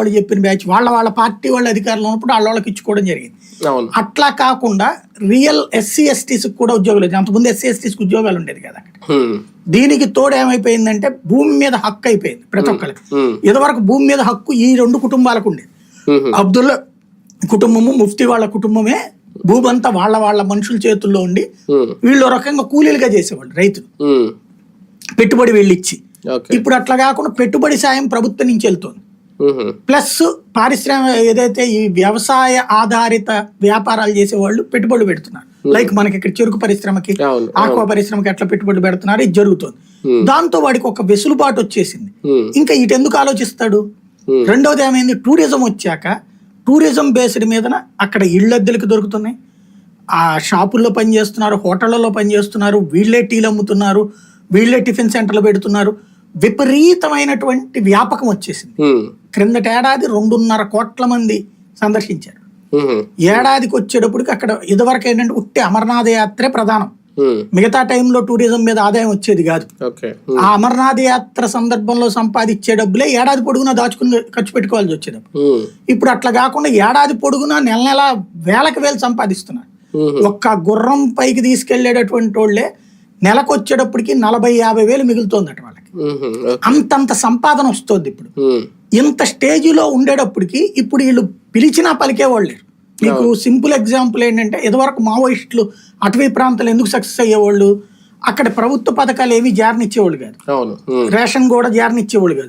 వాళ్ళు చెప్పిన బ్యాచ్ వాళ్ళ వాళ్ళ పార్టీ వాళ్ళ అధికారంలో ఉన్నప్పుడు వాళ్ళ వాళ్ళకి ఇచ్చుకోవడం జరిగింది అట్లా కాకుండా రియల్ ఎస్సీ ఎస్టీస్ కూడా ఉద్యోగాలు వచ్చాయి. అంతకుముందు ఎస్సీ ఎస్టీస్కి ఉద్యోగాలు ఉండేది కదా. దీనికి తోడు ఏమైపోయిందంటే భూమి మీద హక్కు అయిపోయింది ప్రతి ఒక్కరికి. ఇదివరకు భూమి మీద హక్కు ఈ రెండు కుటుంబాలకు ఉండేది హ్మ్. అబ్దుల్లా కుటుంబము ముఫ్తీ వాళ్ళ కుటుంబమే భూమి అంతా వాళ్ళ వాళ్ళ మనుషుల చేతుల్లో ఉండి. వీళ్ళు రకంగా కూలీలుగా చేసేవాళ్ళు రైతులు. పెట్టుబడి వీళ్ళు ఇచ్చి ఇప్పుడు అట్లా కాకుండా పెట్టుబడి సాయం ప్రభుత్వం నుంచి వెళ్తుంది. ప్లస్ పారిశ్రామిక ఏదైతే ఈ వ్యవసాయ ఆధారిత వ్యాపారాలు చేసేవాళ్ళు పెట్టుబడులు పెడుతున్నారు. లైక్ మనకి ఇక్కడ చెరుకు పరిశ్రమకి ఆక్వా పరిశ్రమకి ఎట్లా పెట్టుబడి పెడుతున్నారు. ఇది జరుగుతుంది. దాంతో వాడికి ఒక వెసులుబాటు వచ్చేసింది. ఇంకా ఇటు ఎందుకు ఆలోచిస్తాడు. రెండవది ఏమైంది? టూరిజం వచ్చాక టూరిజం బేస్డ్ మీదన అక్కడ ఇళ్ళద్దెలకు దొరుకుతున్నాయి. ఆ షాపుల్లో పనిచేస్తున్నారు హోటళ్ళలో పనిచేస్తున్నారు వీళ్ళే టీలు అమ్ముతున్నారు వీళ్ళే టిఫిన్ సెంటర్లు పెడుతున్నారు. విపరీతమైనటువంటి వ్యాపకం వచ్చేసింది. హ్మ్. క్రిందట ఏడాది రెండున్నర కోట్ల మంది సందర్శించారు. ఏడాదికి వచ్చేటప్పటికి అక్కడ ఇదివరకు ఏంటంటే ఉట్టి అమర్నాథ యాత్రే ప్రధానం. మిగతా టైంలో టూరిజం మీద ఆదాయం వచ్చేది కాదు ఆ అమర్నాథ్ యాత్ర సందర్భంలో సంపాదించే డబ్బులే ఏడాది పొడుగునా దాచుకుని ఖర్చు పెట్టుకోవాల్సి వచ్చేది హ్మ్. ఇప్పుడు అట్లా కాకుండా ఏడాది పొడుగునా నెల నెల వేలకు వేలు సంపాదిస్తున్నారు. ఒక్క గుర్రం పైకి తీసుకెళ్ళేటటువంటి వాళ్ళే నెలకు వచ్చేటప్పటికి నలభై యాభై వేలు మిగులుతోందట వాళ్ళకి అంతంత సంపాదన వస్తుంది ఇప్పుడు. ఇంత స్టేజిలో ఉండేటప్పటికి ఇప్పుడు వీళ్ళు పిలిచినా పలికేవాళ్ళు లేరు. మీకు సింపుల్ ఎగ్జాంపుల్ ఏంటంటే ఇదివరకు మావోయిస్టులు అటవీ ప్రాంతాలు ఎందుకు సక్సెస్ అయ్యేవాళ్ళు? అక్కడ ప్రభుత్వ పథకాలు ఏవి జారనిచ్చేవాళ్ళు కాదు. రేషన్ కూడా జారనిచ్చేవాళ్ళు కాదు.